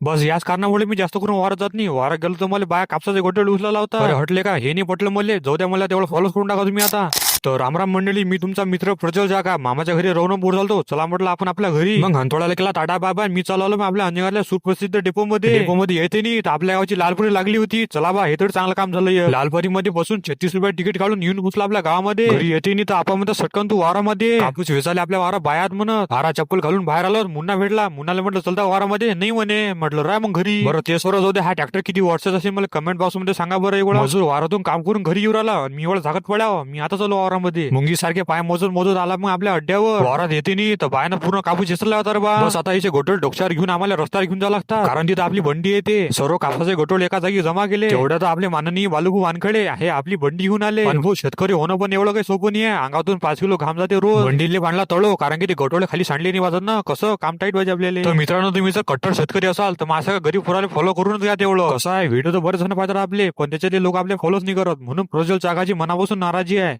बस याच कारणामुळे मी जास्त करून वारत जात नाही. वारत गेलो तर मला बाया कापसाचे गोटे उचलला होता हटले का? हे नाही पटलं मला. जाऊ द्या मला तेवढं फॉलो करून टाका तुम्ही आता. तर रामराम मंडळी मी तुमचा मित्र प्रज्वल जागा. मामाच्या घरी रवणं बोर झालतो चला म्हटलं आपण आपल्या घरी. मग हंतोळाला केला टाटा बाबा. मी चालवलो मग आपल्या अंजनगारला सुप्रसिद्ध डेपो मध्ये डेपो मध्ये येते नाही तर आपल्या गावाची लालपरी लागली होती. चला बा हे तर चांगलं काम झालं लालपरी मध्ये बसून छत्तीस रुपये तिकीट काढून येऊन घुसला आपल्या गावामध्ये. घरी येते नाही तर आपण म्हणतो सटकन तू वारामध्ये. कापूस वेचाले आपल्या वारा बायात म्हणत. हारा चप्पल घालून बाहेर आलो मुन्ना भेटला. मुन्नाला म्हटलं चलता वारामध्ये. नाही म्हणे. म्हटलं राय मग घरी. बरं ते सोरच होते हा ट्रॅक्टर किती वर्षाचा असेल मला कमेंट बॉक्समध्ये सांगा बरं एवढा. वारातून काम करून घरी येऊ राहिला. मी एवढं जागत पड्याव मी आता चालू वारामध्ये मुंगी सारखे पाय मोजत मोजत आला मग आपल्या अड्ड्यावर. वारात येते नाही तर बायानं पूर्ण कापूस येसला होता रे बा. बस आता याचे गोटोल डोक्यावर घेऊन आम्हाला रस्त्यावर घेऊन जावं लागतात कारण तिथं आपली बंडी येते. सर्व कापसाचे गोटोल एका जागी जमा केले. तेवढ्यात आपले माननीय बालुभू वानखडे हे आपली बंडी घेऊन आले. पण हो शेतकरी होणं पण एवढं काही सोपं नाही आहे अंगातून पाच किलो घाम जाते रोज. बंडीले बांधला तळो कारण की ते गोटोळे खाली सांडले नाही वाजत ना. कसं काम टाईट पाहिजे आपल्याला. तर मित्रांनो तुम्ही जर कट्टर शेतकरी असाल तर माझ्या गरीब पोराला फॉलो करूनच घ्या तेवढं. कसं आहे? व्हिडिओ तर बरेच जण पाहतात आपले पण त्याच्यातले लोक आपले फॉलोच नाही करत. म्हणून प्रज्वल चागाची मनापासून नाराजी आहे.